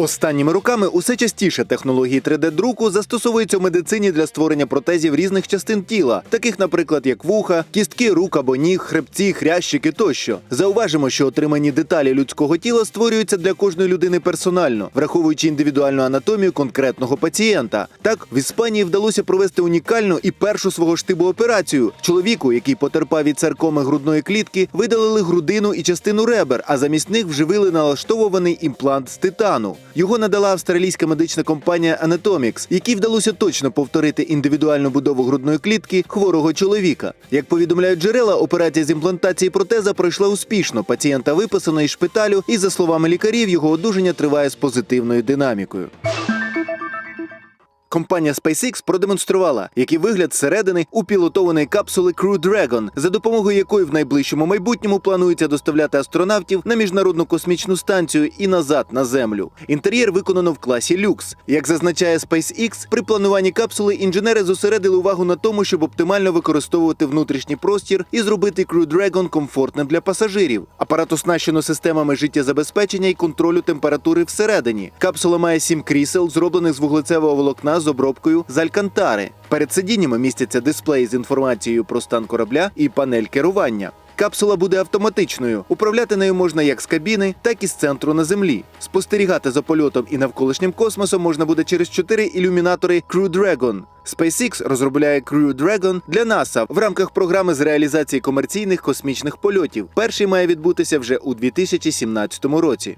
Останніми роками усе частіше технології 3D-друку застосовуються в медицині для створення протезів різних частин тіла, таких, наприклад, як вуха, кістки рук або ніг, хребці, хрящики тощо. Зауважимо, що отримані деталі людського тіла створюються для кожної людини персонально, враховуючи індивідуальну анатомію конкретного пацієнта. Так, в Іспанії вдалося провести унікальну і першу свого штибу операцію. Чоловіку, який потерпав від царкоми грудної клітки, видалили грудину і частину ребер, а замість них вживили налаштовуваний імплант з титану. Його надала австралійська медична компанія Anatomics, якій вдалося точно повторити індивідуальну будову грудної клітки хворого чоловіка. Як повідомляють джерела, операція з імплантації протеза пройшла успішно. Пацієнта виписано із шпиталю, і за словами лікарів, його одужання триває з позитивною динамікою. Компанія SpaceX продемонструвала, який вигляд зсередини у пілотованої капсули Crew Dragon, за допомогою якої в найближчому майбутньому планується доставляти астронавтів на міжнародну космічну станцію і назад на землю. Інтер'єр виконано в класі люкс. Як зазначає SpaceX, при плануванні капсули інженери зосередили увагу на тому, щоб оптимально використовувати внутрішній простір і зробити Crew Dragon комфортним для пасажирів. Апарат оснащено системами життєзабезпечення і контролю температури всередині. Капсула має сім крісел, зроблених з вуглецевого волокна з обробкою з алькантари. Перед сидіннями містяться дисплей з інформацією про стан корабля і панель керування. Капсула буде автоматичною. Управляти нею можна як з кабіни, так і з центру на землі. Спостерігати за польотом і навколишнім космосом можна буде через чотири ілюмінатори Crew Dragon. SpaceX розробляє Crew Dragon для NASA в рамках програми з реалізації комерційних космічних польотів. Перший має відбутися вже у 2017 році.